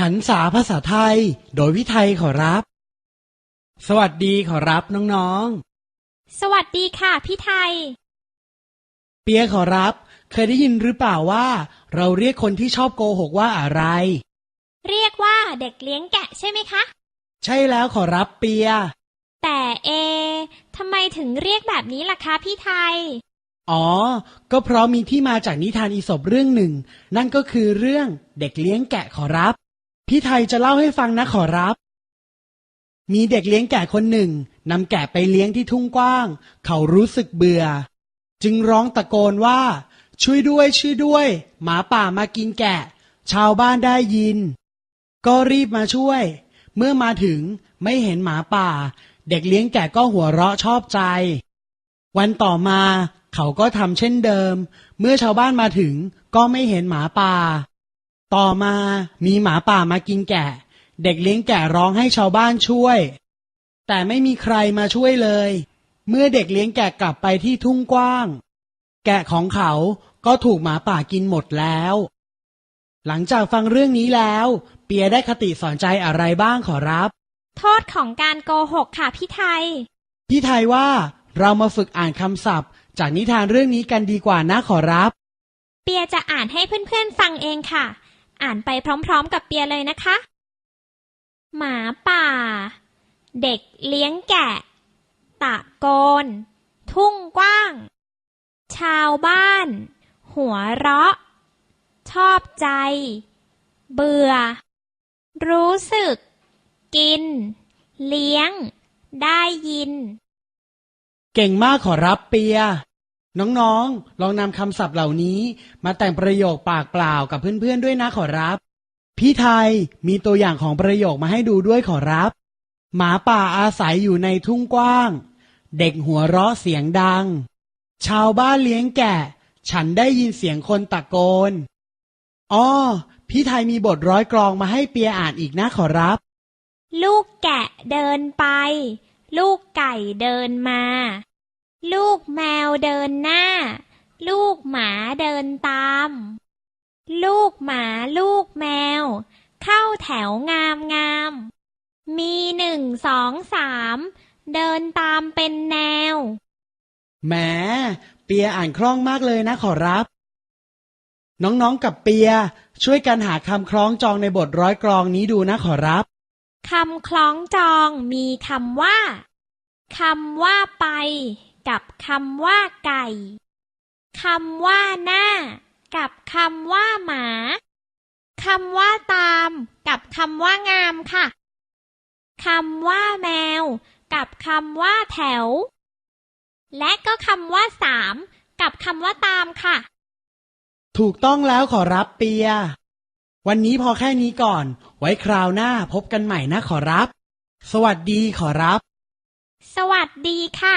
หันษาภาษาไทย โดยวิไทยขอรับ สวัสดีขอรับน้องสวัสดีค่ะพี่ไทยๆเปียขอรับ เคยได้ยินหรือเปล่าว่า เราเรียกคนที่ชอบโกหกว่าอะไร เรียกว่าเด็กเลี้ยงแกะใช่ไหมคะ ใช่แล้วขอรับเปีย แต่เอทำไมถึงเรียกแบบนี้ล่ะคะพี่ไทย อ๋อ ก็เพราะมีที่มาจากนิทานอีสปเรื่องหนึ่ง นั่นก็คือเรื่องเด็กเลี้ยงแกะขอรับ พี่ไทยจะเล่าให้ฟังนะขอรับ มีเด็กเลี้ยงแกะคนหนึ่งนำแกะไปเลี้ยงที่ทุ่งกว้าง เขารู้สึกเบื่อ จึงร้องตะโกนว่า ช่วยด้วยช่วยด้วย หมาป่ามากินแกะ ชาวบ้านได้ยิน ก็รีบมาช่วย เมื่อมาถึงไม่เห็นหมาป่า เด็กเลี้ยงแกะก็หัวเราะชอบใจ วันต่อมาเขาก็ทำเช่นเดิม เมื่อชาวบ้านมาถึงก็ไม่เห็นหมาป่า ต่อมามีหมาป่ามากินแกะ เด็กเลี้ยงแกะร้องให้ชาวบ้านช่วย แต่ไม่มีใครมาช่วยเลย เมื่อเด็กเลี้ยงแกะกลับไปที่ทุ่งกว้าง แกะของเขาก็ถูกหมาป่ากินหมดแล้ว หลังจากฟังเรื่องนี้แล้ว เปียได้คติสอนใจอะไรบ้างขอรับ โทษของการโกหกค่ะพี่ไทย พี่ไทยว่าเรามาฝึกอ่านคำศัพท์ จากนิทานเรื่องนี้กันดีกว่านะขอรับ เปียจะอ่านให้เพื่อนๆฟังเองค่ะ อ่านไปพร้อมๆกับเปียเลยนะคะ หมาป่า เด็กเลี้ยงแกะ ตะโกน ทุ่งกว้าง ชาวบ้าน หัวเราะ ชอบใจ เบื่อ รู้สึก กิน เลี้ยง ได้ยิน เก่งมากขอรับเปีย น้องๆ ลองนำคำศัพท์เหล่านี้ มาแต่งประโยคปากเปล่ากับเพื่อนๆด้วยนะขอรับ พี่ไทยมีตัวอย่างของประโยคมาให้ดูด้วยขอรับ หมาป่าอาศัยอยู่ในทุ่งกว้าง เด็กหัวเราะเสียงดัง ชาวบ้านเลี้ยงแกะ ฉันได้ยินเสียงคนตะโกนอ้อพี่ไทยมีบทร้อยกลองมาให้เปียอ่านอีกนะขอรับ ลูกแกะเดินไป ลูกไก่เดินมา ลูกแมวเดินหน้า ลูกหมาเดินตาม ลูกหมาลูกแมว เข้าแถวงามงาม มีหนึ่งสองสามเดินตามเป็นแนว แหม เปียอ่านคล่องมากเลยนะขอรับ น้องๆกับเปีย ช่วยกันหาคำคล้องจองในบทร้อยกลองนี้ดูนะขอรับคำคล้องจองมีคำว่าคำว่าไป กับคำว่าไก่คำว่าหน้า กับคำว่าหมาคำว่าตาม กับคำว่างามค่ะคำว่าแมว กับคำว่าแถว และก็คำว่าสามกับคำว่าตามค่ะ ถูกต้องแล้วขอรับเปีย วันนี้พอแค่นี้ก่อน ไว้คราวหน้าพบกันใหม่นะขอรับ สวัสดีขอรับ สวัสดีค่ะ